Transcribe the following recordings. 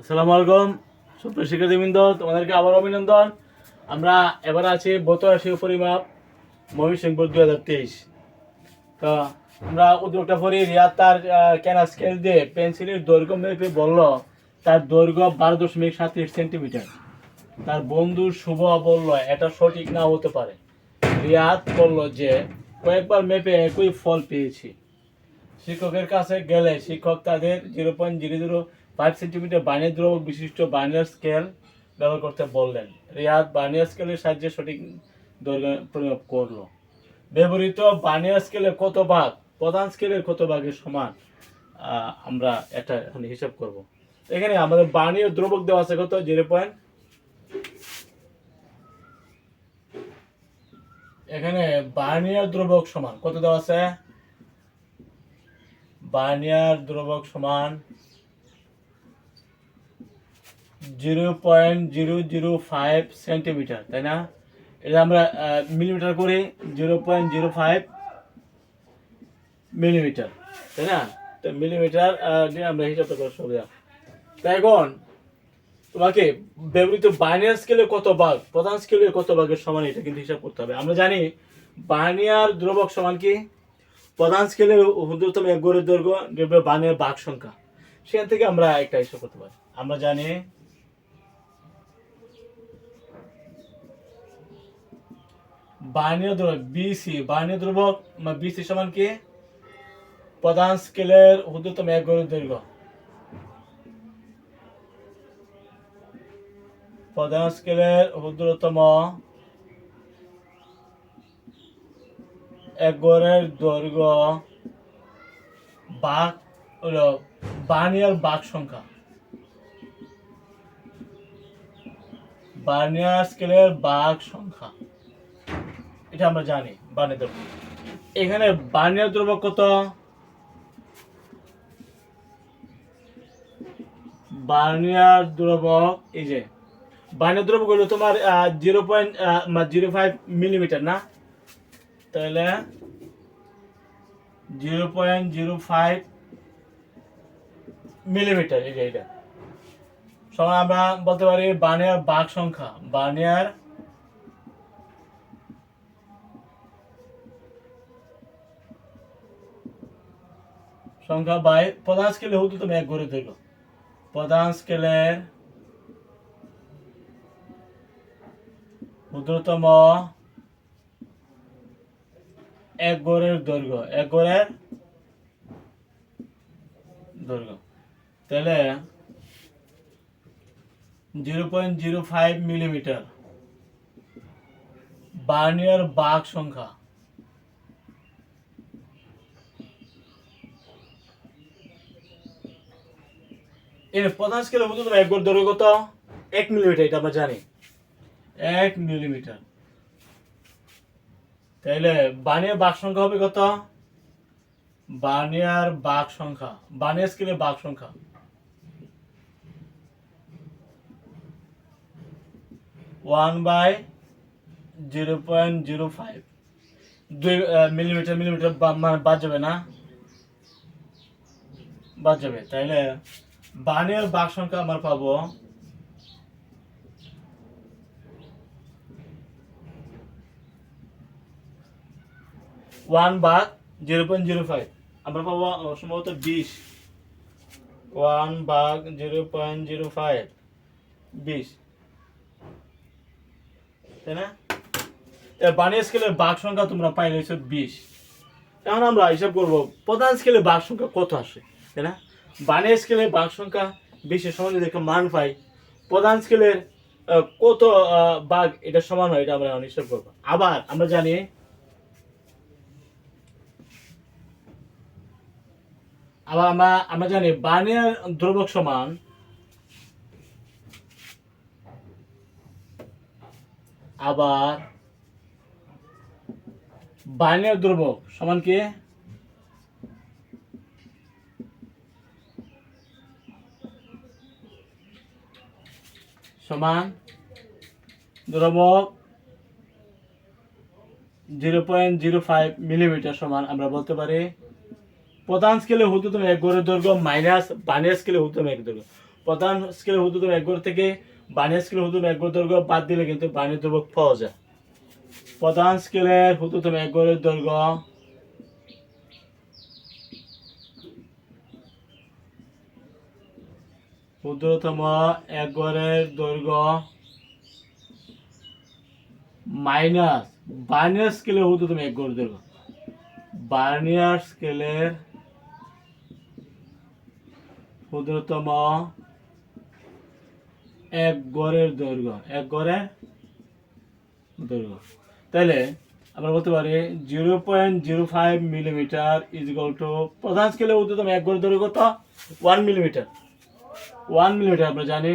আসসালামু আলাইকুম, সুপ্রিয় শিক্ষার্থীবৃন্দ, তোমাদেরকে আবার অভিনন্দন। আমরা এবার আছি বতরাশি পরিমাপ ময়মনসিংহ দু হাজার তেইশ। তো আমরা উদ্যোগটা করি রিয়াদ তার ক্যানা স্কেল দিয়ে পেন্সিলের দৈর্ঘ্য মেপে বলল, তার দৈর্ঘ্য বারো দশমিক সাতত্রিশ সেন্টিমিটার। তার বন্ধু শুভ বলল, এটা সঠিক না হতে পারে। রিয়াদ বলল যে, কয়েকবার মেপে একই ফল পেয়েছি। শিক্ষকের কাছে গেলে শিক্ষক তাদের zero point zero zero five centimetre vernier দ্রবক বিশিষ্ট বার্নিয়ার স্কেল ব্যবহার করতে বললেন। রিয়াদ বার্নিয়ার স্কেলের সাহায্যে সঠিক দৈর্ঘ্য পরিমাপ করল। ব্যবহৃত বার্নিয়ার স্কেলের কত ভাগ? প্রধান স্কেলের কত ভাগের সমান? আমরা এটা এখানে হিসাব করব। এখানে আমাদের বার্নিয়ার দ্রবক দেওয়া আছে কত? Zero point. এখানে বার্নিয়ার দ্রবক সমান কত দেওয়া আছে? বার্নিয়ার দ্রবক সমান zero point zero zero five centimetre, তাই না? এটা আমরা মিলিমিটার করি zero point zero five millimetre তাই না? তো মিলিমিটার আমরা হিসাবটা করে সুবিধা তাই এখন তোমাকে ব্যবহৃত বার্নিয়ার স্কেলে কত ভাগ, প্রধান স্কেলের কত ভাগের সমান, এটা কিন্তু হিসাব করতে হবে। আমরা জানি বার্নিয়ার দ্রবক সমান কি? প্রধান স্কেলের ক্ষুদ্রতম এক গড়ের দৈর্ঘ্য বার্নিয়ার ভাগ সংখ্যা। সেখান থেকে আমরা একটা হিসাব করতে পারি। আমরা জানি বার্নিয়ার দ্রবক বিসি বার্নিয়ার দ্রবক বিসি সমান কি? প্রধান স্কেলের ক্ষুদ্রতম এক গড়ের দৈর্ঘ্য। প্রধান স্কেলের ক্ষুদ্রতম এক গড়ের দৈর্ঘ্য বাঘ হলো বার্নিয়ার বাঘ সংখ্যা। বার্নিয়ার স্কেলের বাঘ সংখ্যা। এটা আমরা জানি দ্রব্য। এখানে বার্নিয়ার দ্রব্য কত? বার্নিয়ার দ্রবক এই যে বার্নিয়ার দ্রবক হলো তোমার zero point zero five millimetre না? তাহলে zero point zero five millimetre, এই যে এটা সমান আমরা বলতে পারি বার্নিয়ার বাঘ সংখ্যা। বার্নিয়ার সংখ্যা বাই প্রধান স্কেলে হতো তুমি এক ঘরে দেখো প্রধান স্কেলের ক্ষুদ্রতম এক গড়ের দৈর্ঘ্য, এক গড়ের দৈর্ঘ্য। তাহলে zero point zero five millimetre vernier বাঘ সংখ্যা। এর প্রধান স্কেলে মধ্যে তোমার এক দৈর্ঘ্য কত? এক মিলিমিটার এটা আমরা জানি। এক মিলিমিটার তাইলে বার্নিয়ার বাঘ সংখ্যা হবে কত? বার্নিয়ার বাঘ সংখ্যা। বার্নিয়ার স্কেলে বাঘ সংখ্যা। One by zero point zero five. দুই মিলিমিটার মিলিমিটার মানে বাদ যাবে না? বাদ যাবে। তাইলে বার্নিয়ার বাঘ সংখ্যা আমরা পাবো ওয়ান বাঘ জিরো পয়েন্ট জিরো ফাইভ। আমরা পাবো সম্ভবত বিশ। ওয়ান বাঘ জিরো পয়েন্ট জিরো ফাইভ। বিশ। তাই না? বানিয়ে স্কেলের বাঘ সংখ্যা তোমরা পাইলে বিশ। এখন আমরা হিসাব করব, প্রধান স্কেলে বাঘ সংখ্যা কত আসে? তাই না? বানিয়ে স্কেলে বাঘ সংখ্যা বিশের সমান যদি একটা মান পাই, প্রধান স্কেলের কত বাঘ এটা সমান হয় এটা আমরা হিসাব করব আবার আমরা জানি আবার আমরা আমরা জানি বার্নিয়ার দ্রবক সমান আবার বানের দ্রবক সমান কি? সমান দ্রবক zero point zero five millimetre সমান আমরা বলতে পারি। প্রধান স্কেলে হতো তুমি এক গড়ের দৈর্ঘ্য মাইনাস বানিয়ার স্কেলে হতো এক দৈর্ঘ্য। প্রধান স্কেলের ক্ষুদ্রতম এক গড় থেকে বানিয়ার স্কেলের ক্ষুদ্রতম এক গড় দৈর্ঘ্য বাদ দিলে কিন্তু বানিয়ার ধ্রুবক পাওয়া যায়। প্রধান স্কেলের ক্ষুদ্রতম এক গড়ের দৈর্ঘ্য ক্ষুদ্রতম এক গড়ের দৈর্ঘ্য মাইনাস বার্নিয়ার স্কেলের ক্ষুদ্রতম এক গড় দৈর্ঘ্য। বার্নিয়ার স্কেলের ক্ষুদ্রতম এক গড়ের দৈর্ঘ্য। এক গড়ের দৈর্ঘ্য। তাহলে আমরা বলতে পারি zero point zero five millimetre is to প্রধান স্কেলে উদ্যতম এক গড়ের দৈর্ঘ্য কত? One millimetre. ওয়ান মিলিমিটার আমরা জানি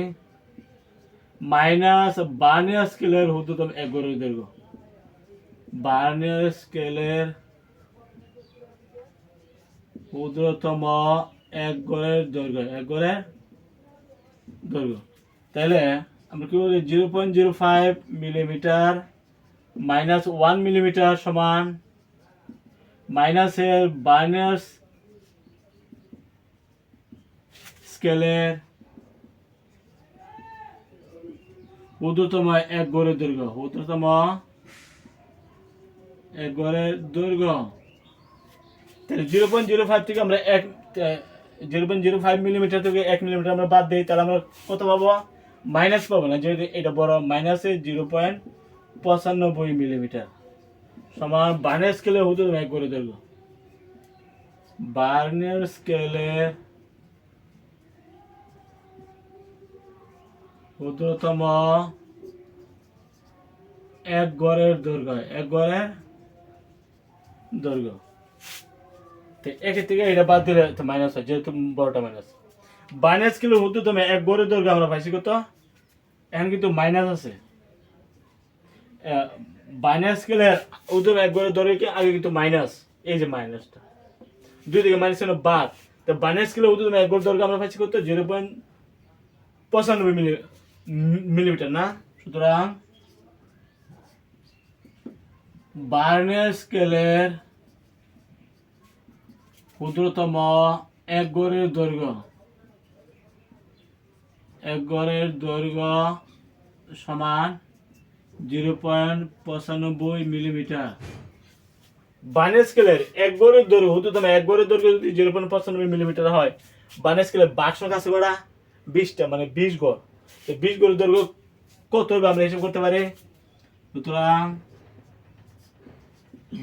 মাইনাস বার্নিয়ার স্কেলের উদ্যতম এক গড়ের দৈর্ঘ্য বার্নিয়ার স্কেলের ক্ষুদ্রতম এক গড়ের দৈর্ঘ্য এক গড়ের দৈর্ঘ্য। তাহলে আমরা কি বলি? Zero point zero five millimetre minus one millimetre সমান মাইনাসের বার্নার্স স্কেলের ক্ষুদ্রতম এক গড়ের দৈর্ঘ্য ক্ষুদ্রতম এক গড়ের দৈর্ঘ্য। তাহলে জিরো পয়েন্ট জিরো ফাইভ থেকে আমরা এক zero point zero five millimetre থেকে এক মিলিমিটার আমরা বাদ দিই, তাহলে আমরা কত পাবো? মাইনাস পাবো না, যেহেতু এটা বড় মাইনাসে জিরো পয়েন্ট পঁচানব্বই মিলিমিটার সমান বার্নের স্কেলে হতো এক করে দৈর্ঘ্য। বার্নের স্কেলে ক্ষুদ্রতম এক গড়ের দৈর্ঘ্য। এক গড়ের দৈর্ঘ্য। তো একের থেকে এটা বাদ দিলে তো মাইনাস হয়, যেহেতু বড়টা মাইনাস মাইনাস কিলো তুমি এক গড়ের দৈর্ঘ্য আমরা পাইছি কত? এখন কিন্তু মাইনাস আছে। মাইনাস গেলে উদ্যম এক গড়ের দৈর্ঘ্য কি? আগে কিন্তু মাইনাস এই যে মাইনাসটা দুই দিকে মাইনাস বাদ। তো কিলো উদ্যম এক গড় দৈর্ঘ্য আমরা পাইছি কত? জিরো পয়েন্ট পঁচানব্বই মিলি মিলিমিটার, না? সুতরাং বার্নের স্কেলের ক্ষুদ্রতম এক গড়ের দৈর্ঘ্য, এক গড়ের দৈর্ঘ্য সমান জিরো পয়েন্ট পঁচানব্বই মিলিমিটার। বানের স্কেলের এক গড়ের দৈর্ঘ্য, ক্ষুদ্রতম এক গড়ের দৈর্ঘ্য যদি জিরো পয়েন্ট পঁচানব্বই মিলিমিটার হয় বানের স্কেলের বাক্স কাছে করা বিশটা মানে বিশ গড়। বিশ গড়ের দৈর্ঘ্য কত হবে আমরা হিসাব করতে পারি? সুতরাং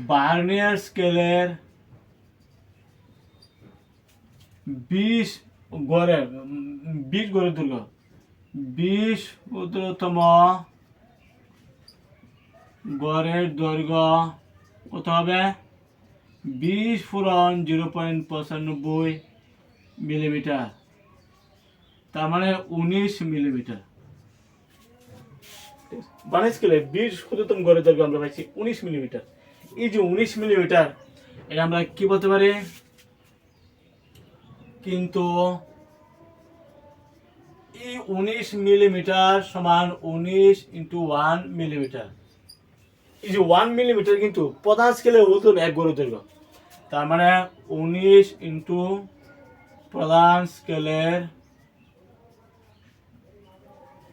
বার্নিয়ার স্কেলের বিশ উম, বিশ গড়ের দৈর্ঘ্য বিশ ক্ষুদ্রতম গড়ের দৈর্ঘ্য কত হবে? বিশ ফুরন জিরো পয়েন্ট পঁচানব্বই মিলিমিটার। তার মানে উনিশ মিলিমিটার। মানে স্কেলে বিশ ক্ষুদ্রতম গড়ের দৈর্ঘ্য আমরা পাইছি উনিশ মিলিমিটার। এই যে উনিশ মিলিমিটার এটা আমরা কি বলতে পারি? কিন্তু এই উনিশ মিলিমিটার সমান উনিশ ইন্টু ওয়ান মিলিমিটার। এই যে ওয়ান মিলিমিটার কিন্তু প্রধান স্কেলে হতো এক গড়ের দৈর্ঘ্য তার মানে উনিশ ইন্টু প্রধান স্কেলের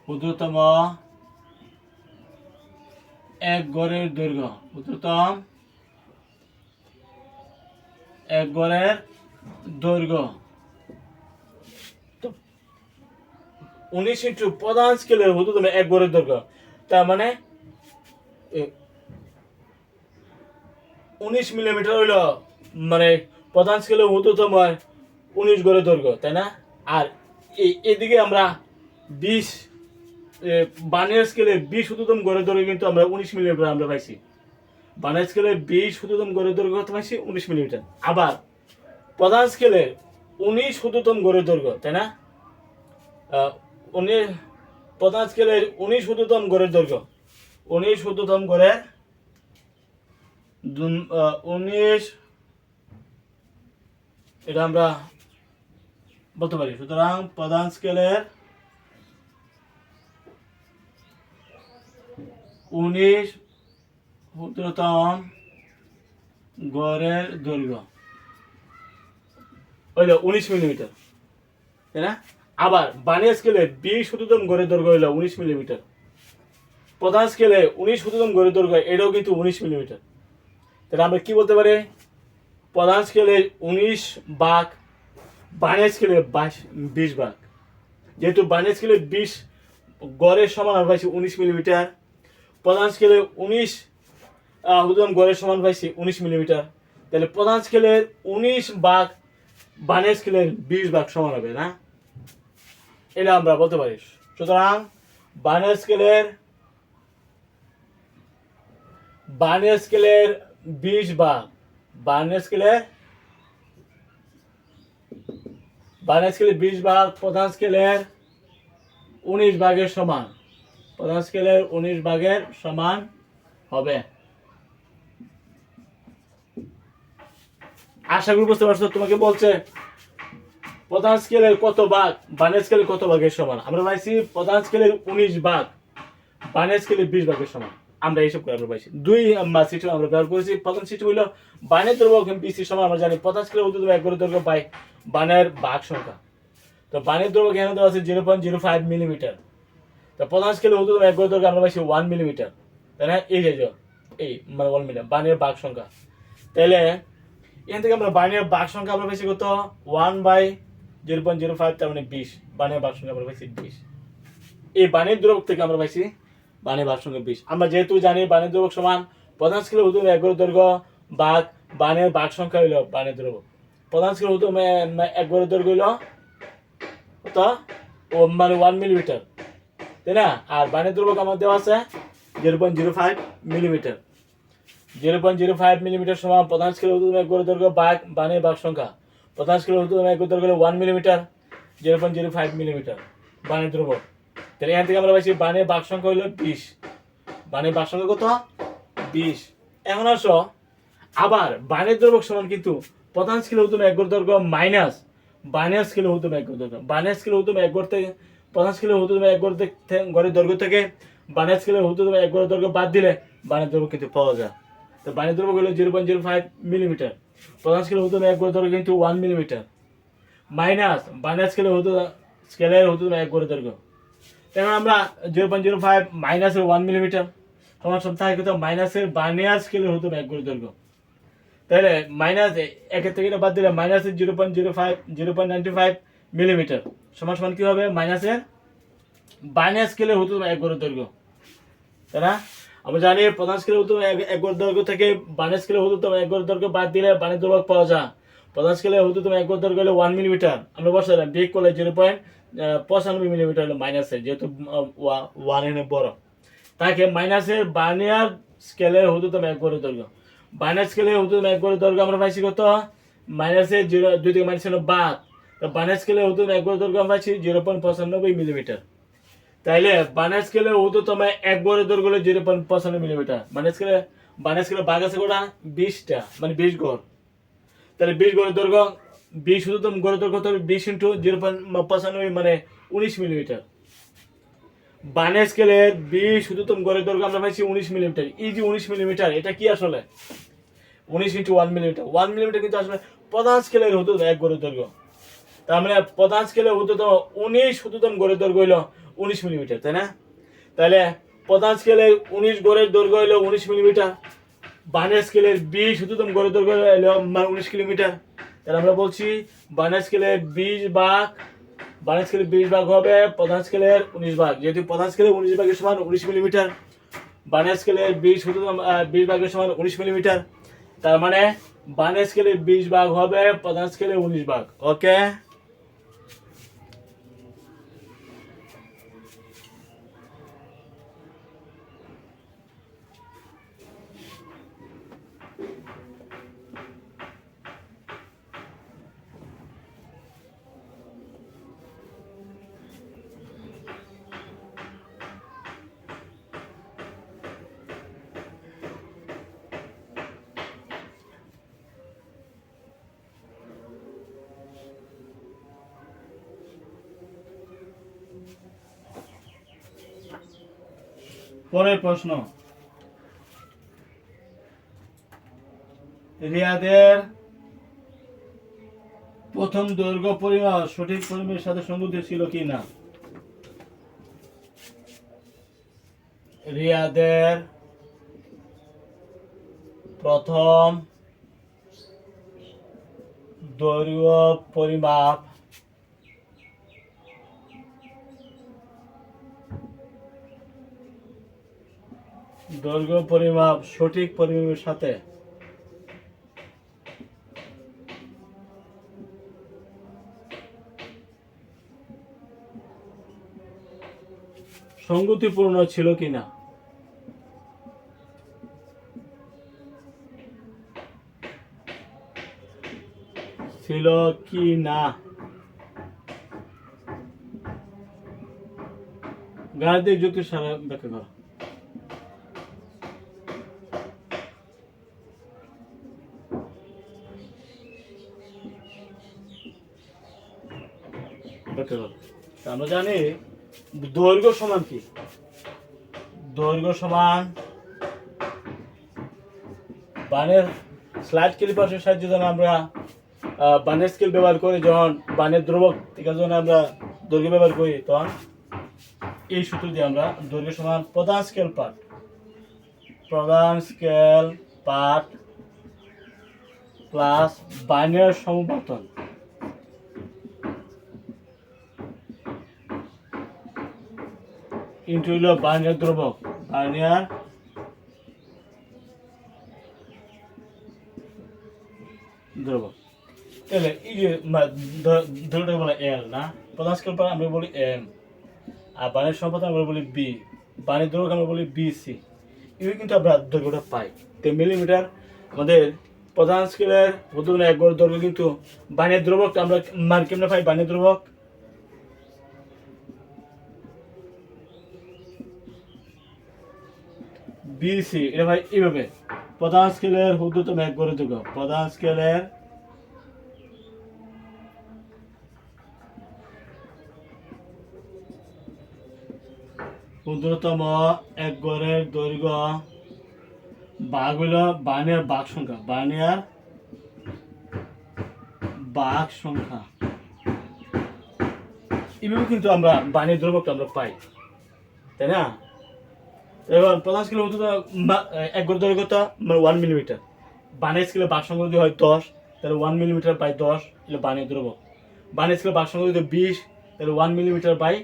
ক্ষুদ্রতম এক গড়ের দৈর্ঘ্য। ক্ষুদ্রতম এক গড়ের দৈর্ঘ্য। উনিশ ইন্টু প্রধান স্কেলের ক্ষুদ্রতম এক গড়ের দৈর্ঘ্য। তার মানে উনিশ মিলিমিটার হইল মানে প্রধান স্কেলে ক্ষুদ্রতম উনিশ গড়ের দৈর্ঘ্য, তাই না? আর এদিকে আমরা বিশ বানের স্কেলে বিশ শততম গড়ের দৈর্ঘ্য কিন্তু আমরা উনিশ মিলিমিটার আমরা পাইছি। বানের স্কেলে বিশ শততম গড়ের দৈর্ঘ্য কত পাইছি? উনিশ মিলিমিটার আবার প্রধান স্কেলে উনিশ শততম গড়ের দৈর্ঘ্য, তাই না? উনিশ প্রধান স্কেলের উনিশ শততম গড়ের দৈর্ঘ্য। উনিশ শততম গড়ের উনিশ, এটা আমরা বলতে পারি। সুতরাং প্রধান স্কেলের উনিশ ক্ষুদ্রতম গড়ের দৈর্ঘ্য। ওইটা উনিশ মিলিমিটার। তাই না? আবার বানিয়া স্কেলে বিশ শততম গড়ের দৈর্ঘ্য হইল উনিশ মিলিমিটার। প্রধান স্কেলে উনিশ শততম গড়ের দৈর্ঘ্য, এটাও কিন্তু উনিশ মিলিমিটার। তাহলে আমরা কি বলতে পারি? প্রধান স্কেলে উনিশ বাঘ বানিয়া স্কেলে বাইশ, বিশ বাঘ যেহেতু বানিয়া স্কেলে বিশ গড়ের সমান আমরা পাইছি উনিশ মিলিমিটার। প্রধান স্কেলে উনিশ হুদম গড়ের সমান পাইছি উনিশ মিলিমিটার তাহলে প্রধান স্কেলের উনিশ বাঘ বানিয়া স্কেলের বিশ ভাগ সমান হবে, না? এটা আমরা বলতে পারি। সুতরাং বানিয়া স্কেলের বানিয়া স্কেলের বিশ ভাগ বানিয়া স্কেলের বানিয়া স্কেলের বিশ ভাগ, প্রধান স্কেলের উনিশ ভাগের সমান। প্রধান স্কেলের উনিশ ভাগের সমান হবে। আশা করি বুঝতে পারছ, তোমাকে বলছে প্রধান স্কেলের কত ভাগ বানের স্কেলের কত ভাগের সমান? আমরা পাইছি প্রধান স্কেলের উনিশ ভাগ বানের স্কেলের বিশ ভাগের সমান। আমরা এইসব করে আমরা পাইছি। দুই সিস্টেম আমরা ব্যবহার করেছি। প্রথম সিস্টেম হইল বানের দৈর্ঘ্য বিসি সমান, আমরা জানি প্রধান স্কেলের উদ্যোগ এক করে দৈর্ঘ্য পাই বানের ভাগ সংখ্যা। তো বানের দৈর্ঘ্য কেন দেওয়া আছে zero point zero five millimetre. তো প্রধান স্কেলের উদ্যোগ এক করে দৈর্ঘ্য আমরা পাইছি ওয়ান মিলিমিটার তাই না এই যে, এই মানে ওয়ান মিলিমিটার বানের ভাগ সংখ্যা। তাহলে এখান থেকে আমরা বাইনের বাঘ সংখ্যা আমরা পেয়েছি কত? One by zero point zero five তার মানে বিশ। বানের বাঘ সংখ্যা আমরা পেয়েছি বিশ। এই বানের দ্রবক থেকে আমরা পাইছি বানের বাঘ সংখ্যা বিশ। আমরা যেহেতু জানি বানের দ্রবক সমান, প্রধান স্কেলে উত্তম এগারো দৈর্ঘ্য বাঘ বানের বাঘ সংখ্যা হইল বানের দ্রবক প্রধান স্কেলে উত্তম এগারো দৈর্ঘ্য হইল ও মানে ওয়ান মিলিমিটার তাই না? আর বানের দ্রবক আমার দেওয়া আছে zero point zero five millimetre zero point zero five millimetre সমান প্রধান স্কেল উত্তম এক দৈর্ঘ্য বাঘ বানের বাঘ সংখ্যা। প্রধান স্কেল উত্তম এক দৈর্ঘ্য one millimetre zero point zero five millimetre বানের ধ্রুব তাহলে এখান থেকে আমরা পাইছি বানের বাঘ সংখ্যা হলো বিশ। বানের বাঘ সংখ্যা কত? বিশ। এখন আসো, আবার বানের দ্রবক সমান কিন্তু প্রধান স্কেল উত্তম এক দৈর্ঘ্য মাইনাস বানের স্কেল উত্তম এক দৈর্ঘ্য। বানের স্কেল উত্তম এক গড় থেকে প্রধান স্কেল উত্তম এক গড় গড়ের দৈর্ঘ্য থেকে বানের স্কেলের উত্তম এক গড়ের দৈর্ঘ্য বাদ দিলে বানের দ্রব্য কিন্তু পাওয়া যায়। তো বানের দ্রব্য হলো zero point zero five millimetre প্রধান স্কেলের উত্তম এক গড়ের দৈর্ঘ্য কিন্তু ওয়ান মিলিমিটার মাইনাস বানের স্কেলের হতো স্কেলের হতো এক গড়ের দৈর্ঘ্য। এখন আমরা জিরো পয়েন্ট জিরো ফাইভ মাইনাসের ওয়ান মিলিমিটার তোমার সব থাকে কত মাইনাসের বানিয়ার স্কেলের হতো এক গড়ের দৈর্ঘ্য। তাহলে মাইনাস একের থেকে বাদ দিলে মাইনাসের zero point zero five zero point ninety five millimetre সমান সমান কী হবে? মাইনাসের বানিয়ার স্কেলের হতো এক গড়ের দৈর্ঘ্য। তাই না? আমরা জানি প্রধান স্কেলের হতো এক গড় দৈর্ঘ্য থেকে বাইনাস স্কেলের হতো তো এক গড় দৈর্ঘ্য বাদ দিলে বানের দৈর্ঘ্য পাওয়া যায়। প্রধান স্কেলের হতো তো এক গড় দৈর্ঘ্য হলো ওয়ান মিলিমিটার আমরা বসালাম বিয়োগ করলে জিরো পয়েন্ট পঁচানব্বই মিলিমিটার হলো মাইনাসের যেহেতু ওয়ান এনে বড়। তাকে মাইনাসের বানিয়ার স্কেলের হতো তো এক গড়ের দৈর্ঘ্য। বানিয়ার স্কেলের হতো এক গড়ের দৈর্ঘ্য আমরা পাইছি কত? মাইনাসের জিরো দুই থেকে মাইনাস হলো বাদ তো বানিয়ার স্কেলের হতো এক গড়ের দৈর্ঘ্য আমরা জিরো পয়েন্ট পঁচানব্বই মিলিমিটার তাইলে বানের স্কেলে ও তো তোমার এক গড়ে দৌড় গেলে জিরো পয়েন্ট পঁচানব্বই মিলিমিটার বানের স্কেলে বানের স্কেলে বাঘ আছে গোটা বিশটা মানে বিশ গড় তাহলে বিশ গড়ের দৈর্ঘ্য বিশ শুধু তো গড়ের দৈর্ঘ্য তো বিশ ইন্টু জিরো পয়েন্ট পঁচানব্বই মানে উনিশ মিলিমিটার বানের স্কেলের বিশ তো গড়ের দৈর্ঘ্য আমরা পাইছি উনিশ মিলিমিটার এই যে উনিশ মিলিমিটার এটা কি আসলে? উনিশ into one millimetre one millimetre কিন্তু আসলে প্রধান স্কেলের হতো এক গড়ের দৈর্ঘ্য তার মানে প্রধান স্কেলে হতো উনিশ শততম গড়ের দৈর্ঘ্য হইল উনিশ মিলিমিটার তাই না তাহলে প্রধান স্কেলের উনিশ গড়ের দৈর্ঘ্য হইল উনিশ মিলিমিটার বানের স্কেলের বিশ শততম গড়ের দৈর্ঘ্য হইল মানে উনিশ কিলোমিটার তাহলে আমরা বলছি বানের স্কেলের বিশ ভাগ বানের স্কেলের বিশ ভাগ হবে প্রধান স্কেলের উনিশ ভাগ যেহেতু প্রধান স্কেলের উনিশ ভাগের সমান উনিশ মিলিমিটার বানের স্কেলের বিশ শততম বিশ ভাগের সমান উনিশ মিলিমিটার তার মানে বানের স্কেলের বিশ ভাগ হবে প্রধান স্কেলের উনিশ ভাগ ওকে পরের প্রশ্ন। রিয়াদের প্রথম দৈর্ঘ্য পরিমাপ সঠিক পরিমাপের সাথে সংগতি ছিল কি না রিয়াদের প্রথম দৈর্ঘ্য পরিমাপ দৈর্ঘ্য পরিমাপ, সঠিক পরিমাপের সাথে। সঙ্গতিপূর্ণ ছিল কিনা? ছিল কি না? গাণিতিক যুক্তি সারা ব্যাখ্যা করো। আমরা জানি দৈর্ঘ্য সমান কি? দৈর্ঘ্য সমান বানের স্লাইড ক্লিপারের সাহায্যে যখন আমরা বানের স্কেল ব্যবহার করি, যখন বানের দ্রবক থেকে যখন আমরা দৈর্ঘ্য ব্যবহার করি, তখন এই সূত্র দিয়ে আমরা দৈর্ঘ্য সমান প্রধান স্কেল পার্ট প্রধান স্কেল পার্ট প্লাস বানের সমপতন ইন্টু হলো বার্নিয়ার দ্রবক বার্নিয়ার দ্রবক তাহলে এই যে ধরুন বলে এল না প্রধান স্কেল পর আমরা বলি এম আর বানের সম্পদ আমরা বলি বি বানের দ্রবক আমরা বলি বি সি এগুলো কিন্তু আমরা দৈর্ঘ্যটা পাই তো মিলিমিটার আমাদের প্রধান স্কেলের প্রথমে এক গড় দৈর্ঘ্য কিন্তু বানের দ্রবক আমরা মান কেমনে পাই বানের দ্রবক বিসি এটা ভাই এইভাবে। প্রধান স্কেলের ঊর্ধ্বতম এক গড়ে যোগ। প্রধান ঊর্ধ্বতম এক গড়ের দৈর্ঘ্য বাঘ হইল বানিয়ার বাঘ সংখ্যা। বানিয়ার বাঘ সংখ্যা। এভাবে কিন্তু আমরা বানিয়ার দ্রব্যটা আমরা পাই। তাই না? এবার প্রধান কিলো উচ্চতা এক গড় দৈর্ঘ্যতা মানে ওয়ান মিলিমিটার বানের স্কেলে বাক সংখ্যা যদি হয় দশ, তাহলে ওয়ান মিলিমিটার বাই দশ এটা বানের দ্রব্য বানের স্কেলে বাক সংখ্যা যদি বিশ, তাহলে ওয়ান মিলিমিটার বাই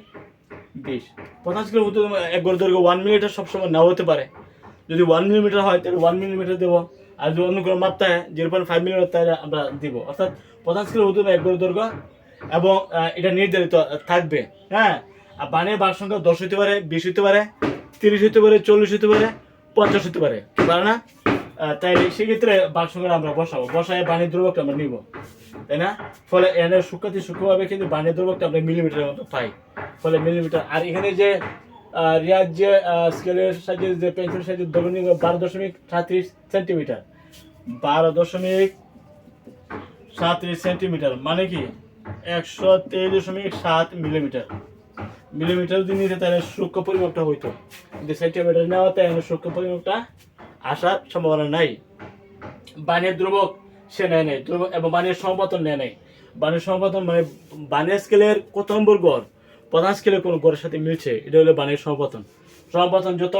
বিশ। পঞ্চাশ কিলো উচ্চতা এক গড় দৈর্ঘ্য ওয়ান মিলিমিটার সবসময় নাও হতে পারে। যদি ওয়ান মিলিমিটার হয়, তাহলে ওয়ান মিলিমিটার দেবো। আর যদি অন্য কোনো মাত্রায় জিরো পয়েন্ট ফাইভ মিলিমিটার তাহলে আমরা দিব। অর্থাৎ প্রধান কিলো উচ্চতা এক গড় দৈর্ঘ্য এবং এটা নির্ধারিত থাকবে। হ্যাঁ? আর বানের বাক সংখ্যা দশ হতে পারে, বিশ হতে পারে। তিরিশ হতে পারে, চল্লিশ হতে পারে, পঞ্চাশ হতে পারে পারে না? তাই সেক্ষেত্রে বাক সংখ্যা আমরা বসাবো। বসায় বাণী দ্রবকটা আমরা নিব, তাই না? ফলে এনের সূক্ষ্মতি সূক্ষ্মভাবে কিন্তু বাণী দ্রবকটা আমরা মিলিমিটারের মতো পাই। ফলে মিলিমিটার আর এখানে যে রিয়াজ যে স্কেলের সাহায্যে যে সাহায্যে ধরে নিব বারো দশমিক সাঁত্রিশ সেন্টিমিটার বারো দশমিক সাঁত্রিশ সেন্টিমিটার মানে কি? একশো তেইশ দশমিক সাত মিলিমিটার মিলিমিটার যদি নিতে তাহলে সূক্ষ্ম পরিমাপটা হইতো। কিন্তু সেন্টিমিটার নেওয়াতে এখন সূক্ষ্ম পরিমাপটা আসার সম্ভাবনা নাই। বানের দ্রবক সে নেয় নাই। দ্রবক এবং বানের সমপতন নেয় নাই। বানের সমপতন মানে বানের স্কেলের কত নম্বর গড়? প্রধান স্কেলের কোন গড়ের সাথে মিলছে। এটা হলো বানের সমপতন। সমপতন যত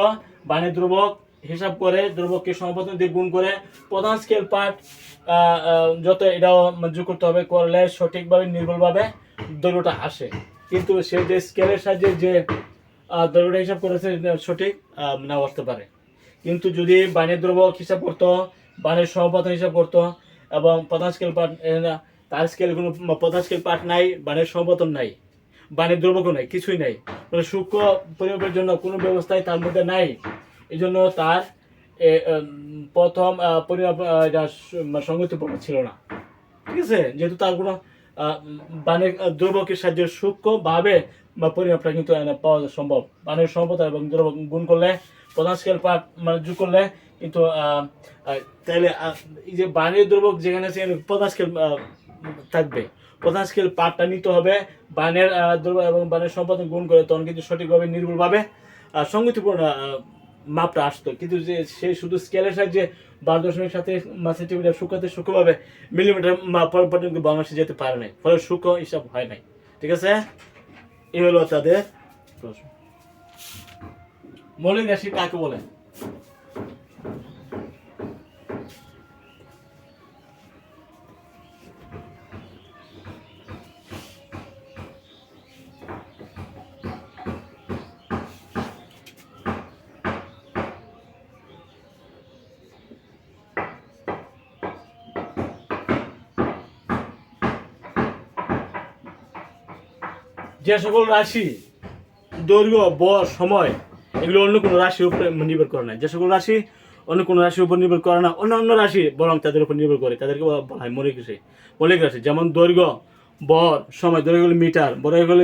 বানের দ্রবক হিসাব করে দ্রবককে সমপতন দিয়ে গুণ করে, প্রধান স্কেল পার্ট যত এটাও যোগ করতে হবে, করলে সঠিকভাবে, নির্ভুলভাবে দৈর্ঘ্যটা আসে। কিন্তু সে যে স্কেলের সাহায্যে যে দ্রব্যটা হিসাব করেছে সঠিক নাও আসতে পারে। কিন্তু যদি বানের দ্রবক হিসাব করতো বানের সহপাতন হিসাব করতো, এবং প্রধান স্কেল পার্ট তার স্কেল কোনো প্রধান স্কেল পার্ট নাই বানের সহপতন নাই বানের দ্রবকও নাই, কিছুই নাই মানে সূক্ষ্ম পরিমাপের জন্য কোনো ব্যবস্থাই তার মধ্যে নাই। এই জন্য তার প্রথম পরিমাপ সংগতিপূর্ণ ছিল না। ঠিক আছে? যেহেতু তার কোনো বানের দ্রবকের সাহায্যে সূক্ষ্মভাবে বা পরিমাপটা কিন্তু পাওয়া সম্ভব। বানের সম্পদা এবং দ্রবক গুণ করলে প্রধান স্কেল পার্ট মানে যোগ করলে কিন্তু তাহলে এই যে বানের দ্রবক যেখানে আছে প্রধান স্কেল থাকবে। প্রধান স্কেল পার্টটা নিতে হবে বানের আহ, এবং বানের সম্পাদন গুণ করে তখন কিন্তু সঠিকভাবে নির্ভুলভাবে সংগতিপূর্ণ মাপটা আসতো। কিন্তু যে সে শুধু স্কেলের সাহায্যে বারো দশমিক সাথে সেন্টিমিটার শুকাতে শুকোভাবে মিলিমিটার মাপ পর্যন্ত বাংলাদেশে যেতে পারে নাই। ফলে শুকো হিসাব হয় নাই। ঠিক আছে? এ হলো তাদের প্রশ্ন। মৌলিক রাশি কাকে বলে? যে সকল রাশি, দৈর্ঘ্য বর সময়, এগুলো অন্য কোনো রাশির উপরে নির্ভর করে না। যে সকল রাশি অন্য কোনো রাশির উপর নির্ভর করে না অন্য অন্য রাশি বরং তাদের উপর নির্ভর করে। তাদেরকে বলা হয় মৌলিক রাশি। মৌলিক রাশি, যেমন দৈর্ঘ্য বর সময় দৈর্ঘ্য হলো মিটার, বড় হলো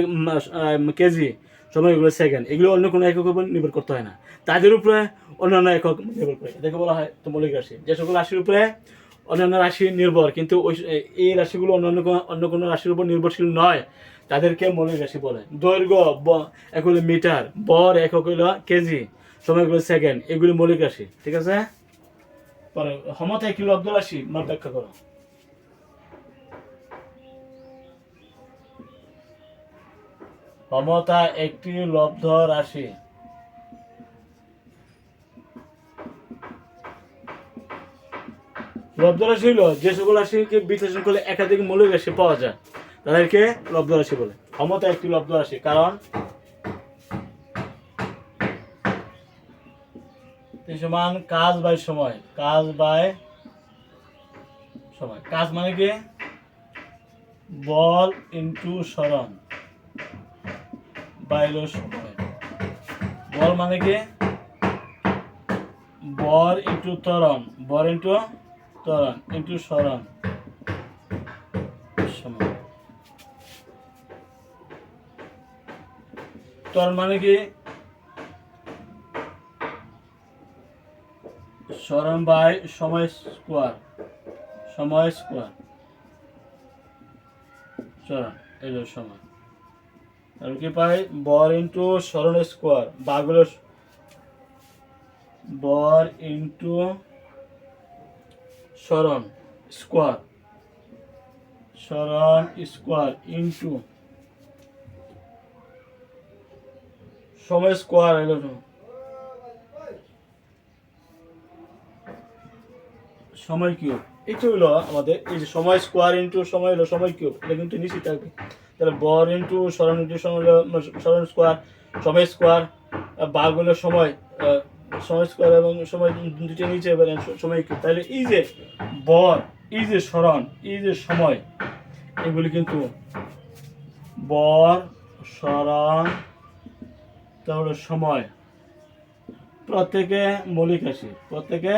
কেজি, সময় এগুলো সেকেন্ড, এগুলো অন্য কোনো একক উপর নির্ভর করতে হয় না। তাদের উপরে অন্যান্য একক নির্ভর করে। এটাকে বলা হয় তো মৌলিক রাশি। যে সকল রাশির উপরে অন্যান্য রাশি নির্ভর, কিন্তু ওই এই রাশিগুলো অন্য অন্য কোনো রাশির উপর নির্ভরশীল নয়। তাদেরকে মৌলিক রাশি বলে। দৈর্ঘ্য হলো মিটার, বর একক হলো কেজি, সময় হলো সেকেন্ড, এগুলি মৌলিক রাশি, ঠিক আছে? পরে ক্ষমতা কি লব্ধ রাশি মান ব্যাখ্যা করো। ক্ষমতা একটি লব্ধ রাশি। লব্ধ রাশি হলো যে সকল রাশিকে বিশ্লেষণ করলে একাধিক মৌলিক রাশি পাওয়া যায়। তাদেরকে লব্ধ রাশি বলে। ক্ষমতা একটি লব্ধ রাশি, কারণ সমান কাজ বাই সময়, কাজ বাই সময়। কাজ মানে কি? বল ইন্টু সরণ বাইলো সময়। বল মানে কি? বর ইন্টু ত্বরণ বর ইন্টু ত্বরণ ইন্টু সরণ। ত্বরণ মানে কি? সরণ বাই সময় স্কোয়ার সময় স্কোয়ার সরণ এই হলো সময়। আর কি পাই? বর ইন্টু সরণ স্কোয়ার বাগুলো বর ইন্টু সরণ স্কোয়ার সরণ স্কোয়ার ইন্টু সময় স্কোয়ার এলো। সময় কিউব এটা হলো আমাদের, এই যে সময় স্কোয়ার ইন্টু সময় হলো সময় কিউব এটা কিন্তু নিশ্চিত থাকবে তাহলে বর ইন্টু সরণ ইন্টু সময় হলো সরণ স্কোয়ার সময় স্কোয়ার বাঘ হলো সময় সময় স্কোয়ার এবং সময় দুটো নিচে, এবার সময় কিউব তাহলে এই যে বর, এই যে সরণ এই যে সময়, এগুলি কিন্তু বর সরণ তারপরে সময় প্রত্যেকে মৌলিক রাশি প্রত্যেকে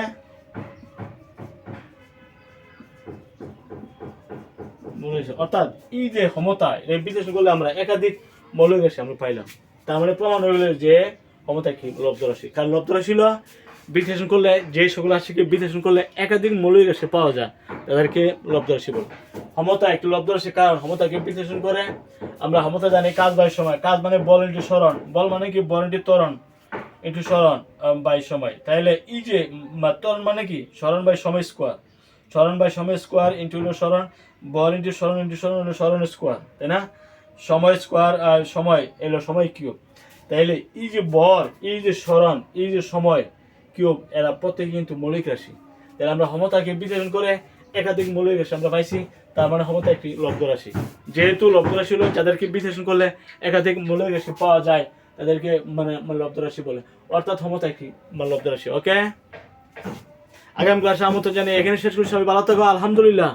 অর্থাৎ এই যে ক্ষমতা, এটা বিশ্লেষণ করলে আমরা একাধিক মৌলিক রাশি আমরা পাইলাম। তার মানে প্রমাণ গেল যে ক্ষমতা কি? লব্ধ রাশি। কারণ লব্ধ রাশি হলো বিশ্লেষণ করলে যে সকল রাশিকে বিশ্লেষণ করলে একাধিক মৌলিক রাশি পাওয়া যায়, তাদেরকে লব্ধ রাশি বলে। ক্ষমতা, একটি লব্ধ রাশি কারণ ক্ষমতাকে বিশ্লেষণ করে। আমরা ক্ষমতা জানি কাজ বাই সময়। কাজ মানে বল ইন্টু সরণ বল মানে কি? বল ইন্টু ত্বরণ। ইন্টু সরণ বাই সময়। তাহলে ই যে তরণ মানে কি? সরণ বাই সময় স্কোয়ার সরণ বাই সময় স্কোয়ার ইন্টু হলো সরণ বল ইন্টু সরণ ইন্টু সরণ হলো সরণ স্কোয়ার তাই না? সময় স্কোয়ার আর সময় এলো সময় কিউব তাইলে এই যে বল এই যে সরণ এই যে সময় কিউব এরা প্রত্যেকে কিন্তু মৌলিক রাশি। তাহলে আমরা ক্ষমতাকে বিশ্লেষণ করে একাধিক মৌলিক রাশি আমরা পাইছি। তার মানে হলো একটি লব্ধ রাশি। যেহেতু লব্ধ রাশি হলো যাদেরকে বিশ্লেষণ করলে একাধিক মূল্য রাশি পাওয়া যায়, তাদেরকে মানে লব্ধ রাশি বলে। অর্থাৎ ক্ষমতা একটি লব্ধ রাশি ওকে আগামী ক্লাসে আমন্ত্রণ জানি এখানে শেষ করি, সবাই ভালো থাকো, আলহামদুলিল্লাহ।